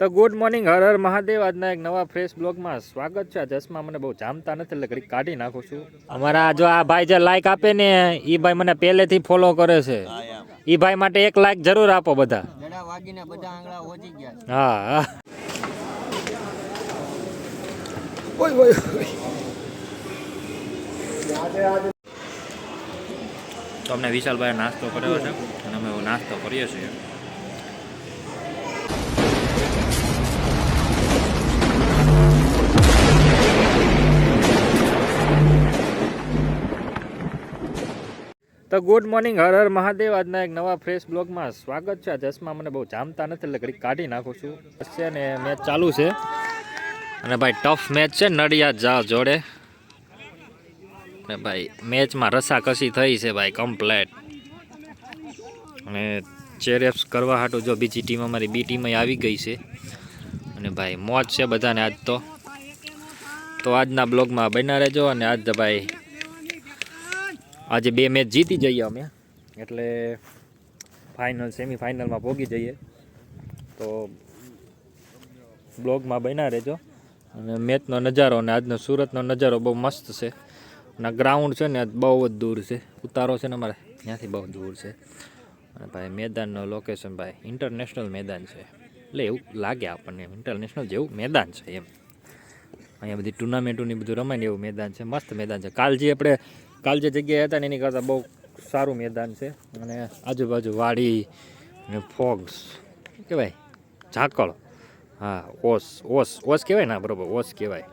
તો good morning Har Har Mahadev. આજના એક નવા ફ્રેશ બ્લોગમાં સ્વાગત છે. આ ચશ્મા મને બહુ જામતા નથી એટલે ઘડી કાઢી નાખું છું. અમારા જો આ ભાઈ જે લાઈક આપે ને એ ભાઈ મને પહેલેથી ફોલો કરે છે. એ ભાઈ માટે એક લાઈક જરૂર આપો બધા. જડા વાગીને બધા આંગળા ઓછી ગયા છે. હા હા. તો અમને વિશાલભાઈ નાસ્તો કર્યો છે. અને અમે નાસ્તો કરીએ છીએ. તો ગુડ મોર્નિંગ હર હર મહાદેવ. આજના એક નવા ફ્રેશ બ્લોગમાં સ્વાગત છે. આ ચશ્મા મને બહુ જામતા નથી એટલે ઘડી કાઢી નાખું છું. છે ને મેચ ચાલુ છે. અને ભાઈ ટફ મેચ છે, નડિયાદ જા જોડે. ને ભાઈ મેચમાં રસાકસી થઈ છે ભાઈ કમ્પ્લેટ અને ચેરેપ્સ કરવા હાટું જો બીજી ટીમ અમારી બી ટીમ આવી ગઈ છે. અને ભાઈ, મોજ છે બધાને આજ તો. તો આજના બ્લોગમાં બન્યા રહેજો અને આજ ભાઈ આજે બે મેચ જીતી જઈએ અમે. એટલે ફાઇનલ સેમિફાઇનલમાં પહોંચી જઈએ. તો બ્લોગમાં બન્યા રહેજો. અને મેચનો નજારો અને આજનો સુરતનો નજારો બહુ મસ્ત છે. અને ગ્રાઉન્ડ છે ને બહુ જ દૂર છે. ઉતારો છે ને અમારે. ત્યાંથી બહુ દૂર છે. અને ભાઈ મેદાનનો લોકેશન ભાઈ ઇન્ટરનેશનલ મેદાન છે. એટલે એવું લાગે આપણને ઇન્ટરનેશનલ જેવું મેદાન છે એમ. અહીંયા બધી ટુર્નામેન્ટોની બધું રમાય ને એવું મેદાન છે. મસ્ત મેદાન છે. કાલ જે આપણે કાલ જે જગ્યાએ હતા ને એની કરતાં બહુ સારું મેદાન છે. અને આજુબાજુ વાડી ને ફોગ્સ. કહેવાય? ઝાકળ. હા, ઓસ ઓસ ઓસ કહેવાય ને બરોબર, ઓસ કહેવાય.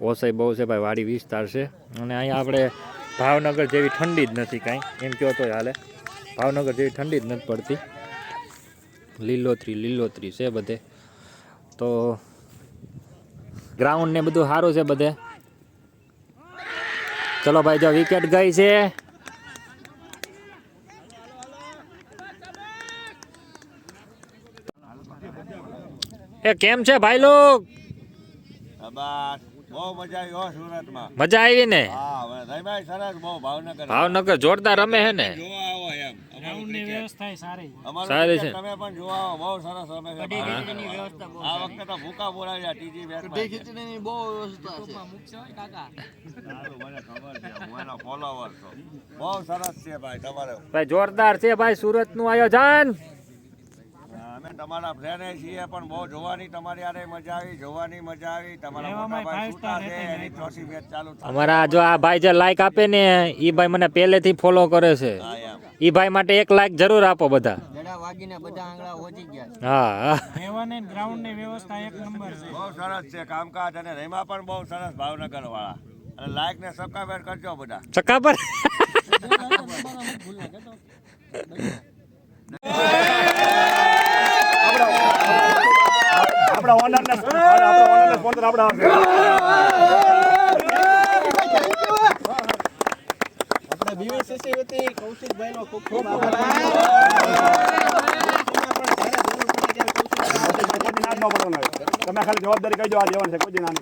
ઓસય બહુ છે ભાઈ, વાડી વિસ્તાર છે. અને અહીંયા આપણે ભાવનગર જેવી ઠંડી જ નથી કાંઈ. એમ કહો તો હાલે. ભાવનગર જેવી ઠંડી જ નથી પડતી. લીલોતરી લીલોતરી છે બધે. તો ગ્રાઉન્ડ ને બધું સારું છે બધે. ચલો ભાઈ જો વિકેટ ગઈ છે. એ કેમ છે ભાઈ લોક? બહુ મજા આવી હો સુરતમાં. મજા આવી ને? હા હવે સરસ બહુ ભાવનગર. ભાવનગર જોરદાર રમે છે. ને સારી. છે. વ્યવસ્થા વ્યવસ્થા હું એનો ફોલોવર છું. બહુ સરસ છે ભાઈ તમારે. ભાઈ જોરદાર છે ભાઈ સુરતનું આયોજન અમે તમારા ફ્રેન્ડ છીએ પણ બહુ જોવાની તમારી આરે મજા આવી જોવાની મજા આવી. તમારા મોટા ભાઈ છૂટા છે એની ચોથી મેચ ચાલુ અમારા જો આ ભાઈ જે લાઈક આપે ને એ ભાઈ મને પહેલેથી ફોલો કરે છે. ઈ ભાઈ માટે એક લાખ જરૂર આપો બધા. જડા વાગીને બધા આંગળા ઓજી ગયા એક નંબર છે. બહુ સરસ છે કામકાજ અને રેમા પણ બહુ સરસ ભાવનગર વાળા લાઈક ને સબસ્ક્રાઇબ કરજો બધા. ચક્કા પર? આપણા ઓનરને આપણા ઓનરને સ્પોન્સર આપણા આપણે બીવીસીસી વતી કૌશિકભાઈનો ખૂબ ખૂબ આભાર. કોઈ દી ના જ ન પડવાનું તમે ખાલી જવાબદારી કહીજો આ લેવાની છે કોઈ દી ના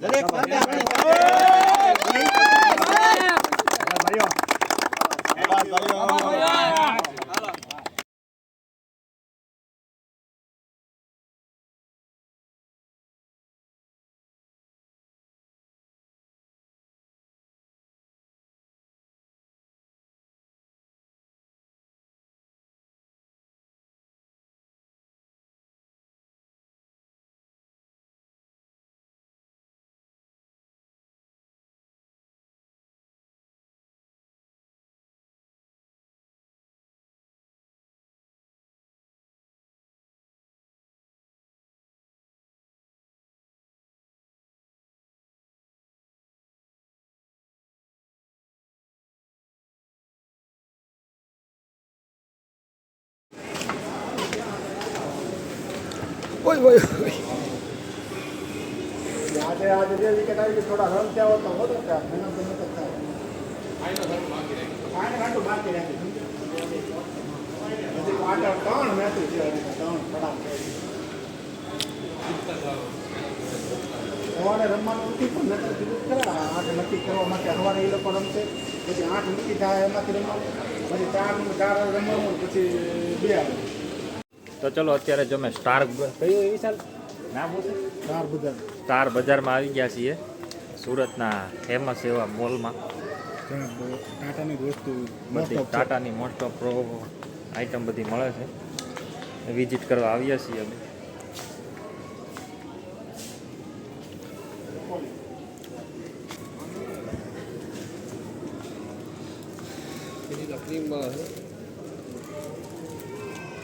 આપણે ભાઈઓ આજે આજે જે વિકેટ આવી ગઈ થોડા રન થયા હોત તો હોત જ ત્યાં. મહેનત મહેનત સવારે રમવાનું નથી પણ તો કીધું ખરા, આઠ નક્કી કરવા માટે સવારે એ લોકો રમશે પછી આઠ નક્કી થાય એમાંથી રમવાનું. પછી ચાર ચાર રમવાનું પછી બે આવે. તો ચલો અત્યારે જો અમે સ્ટાર કયું વિશાલ? નામ શું છે? ચાર સ્ટાર બજારમાં આવી ગયા છીએ સુરતના ફેમસ એવા મોલમાં ત્યાં ટાટાની વસ્તુ બધી ટાટાની મોસ્ટ ઓફ પ્રો આઈટમ બધી મળે છે. વિઝિટ કરવા આવ્યા છીએ અમે.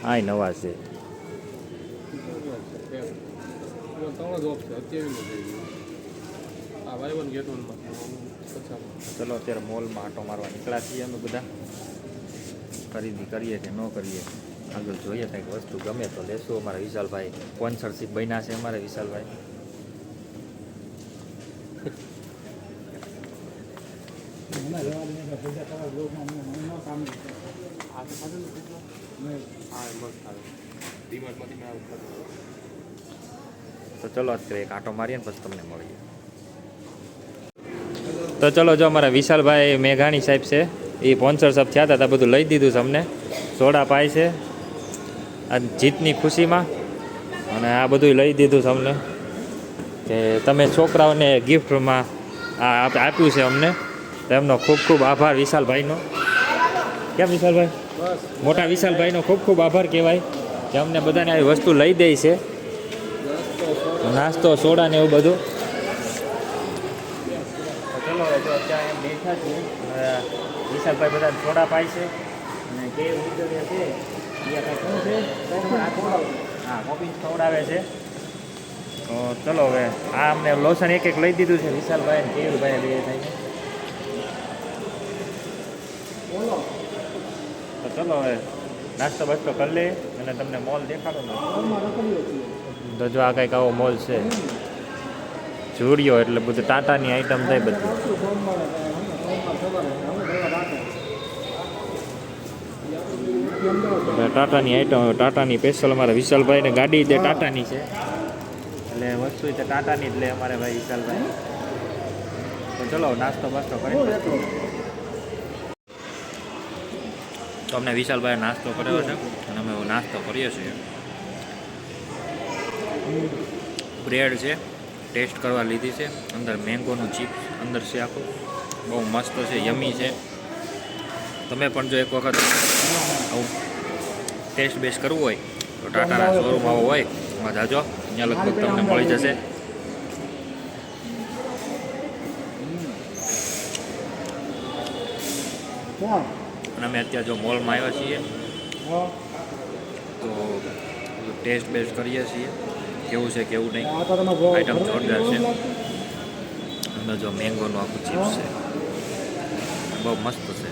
આય નવા છે. ચલો અત્યારે મોલમાં આટો મારવા નીકળ્યા છીએ અમે બધા. ખરીદી કરીએ કે ન કરીએ. આગળ જોઈએ કંઈક વસ્તુ ગમે તો લેશું. અમારા વિશાલભાઈ સ્પોન્સરશીપ બન્યા છે અમારે વિશાલભાઈ. મને જવા દે ને પૈસા તારા બ્લોગમાં મને મને ન કામ નહીં. તો ચલો અત્યારે એક આટો મારીએ ને પછી તમને મળીએ. તો ચલો જો અમારા વિશાલભાઈ મેઘાણી સાહેબ છે એ સ્પોન્સર સાહેબ થયા હતા બધું લઈ દીધું છે અમને. સોડા પાય છે આ જીતની ખુશીમાં અને આ બધું લઈ દીધું છે અમને. કે તમે છોકરાઓને ગિફ્ટમાં આ આપ- આપ્યું છે અમને. તો એમનો ખૂબ ખૂબ આભાર વિશાલભાઈનો. કેમ વિશાલભાઈ? મોટા વિશાલભાઈનો ખૂબ ખૂબ આભાર કહેવાય કે અમને બધાને આવી વસ્તુ લઈ દે છે. નાસ્તો સોડા ને એવું બધું. ચલો હવે જો અત્યારે એમ બેઠા છીએ. વિશાલભાઈ બધા સોડા પાય છે. અને કે ઉજળે છે એ શું છે? હા કોપી ખવડાવે છે. તો ચલો હવે આ અમને લોશન એક એક લઈ દીધું છે વિશાલભાઈ ને કેયુરભાઈ બે થઈને તો ચલો હવે નાસ્તો બાસ્તો કરી લઈએ અને તમને મોલ દેખાડો તો જો આ કંઈક આવો મોલ છે. જુડિયો એટલે બધું ટાટાની આઈટમ થાય બધી. ટાટાની આઈટમ ટાટાની સ્પેશિયલ અમારે વિશાલભાઈને ગાડી તે ટાટાની છે. એટલે વસ્તુ તે ટાટાની જ લે અમારે ભાઈ વિશાલભાઈ. તો ચલો નાસ્તો બાસ્તો કરી તો અમને વિશાલભાઈ નાસ્તો કર્યો છે. અને અમે નાસ્તો કરીએ છીએ. બ્રેડ છે, ટેસ્ટ કરવા લીધી છે. અંદર મેંગોનું ચિપ્સ અંદર છે આખું. બહુ મસ્ત છે, યમી છે. તમે પણ જો એક વખત આવું ટેસ્ટ બેસ્ટ કરવું હોય, તો ટાટાના શોરૂમ આવો હોય, એમાં જાજો. અહીંયા લગભગ તમને મળી જશે. અને અમે અત્યારે જો મોલમાં આવ્યા છીએ, તો ટેસ્ટ બેસ્ટ કરીએ છીએ. કેવું છે કેવું નહીં. આઈટમ જોરદાર છે. અંદર જો મેંગોનું આખું ચિપ્સ છે. બહુ મસ્ત છે.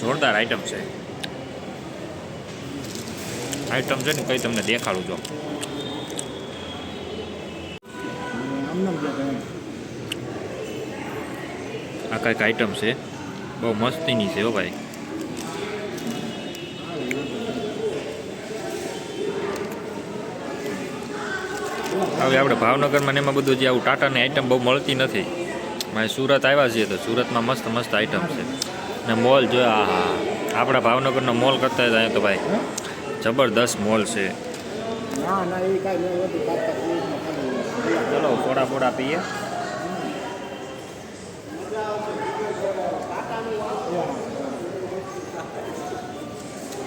જોરદાર આઈટમ છે. આઈટમ છે ને કઈ તમને દેખાડું જો. આ કંઈક આઈટમ છે. બહુ મસ્તીની છે હો ભાઈ. હવે આપણે ભાવનગરમાં એમાં બધું જે આવું ટાટાની આઈટમ બહુ મળતી નથી. મારે સુરત આવ્યા છીએ તો સુરતમાં મસ્ત મસ્ત આઈટમ છે. ને મોલ જો, આ આપણા ભાવનગરનો મોલ કરતા અહીંયા તો ભાઈ જબરદસ્ત મોલ છે. ચલો, ફોડા ફોડા પીએ.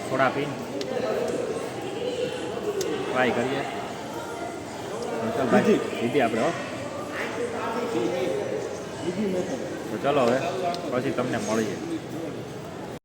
ફોડા પી. ટ્રાય કરીએ. ચાલ ભાઈ લીધી આપણે હો. તો ચલો હવે પછી તમને મળીએ.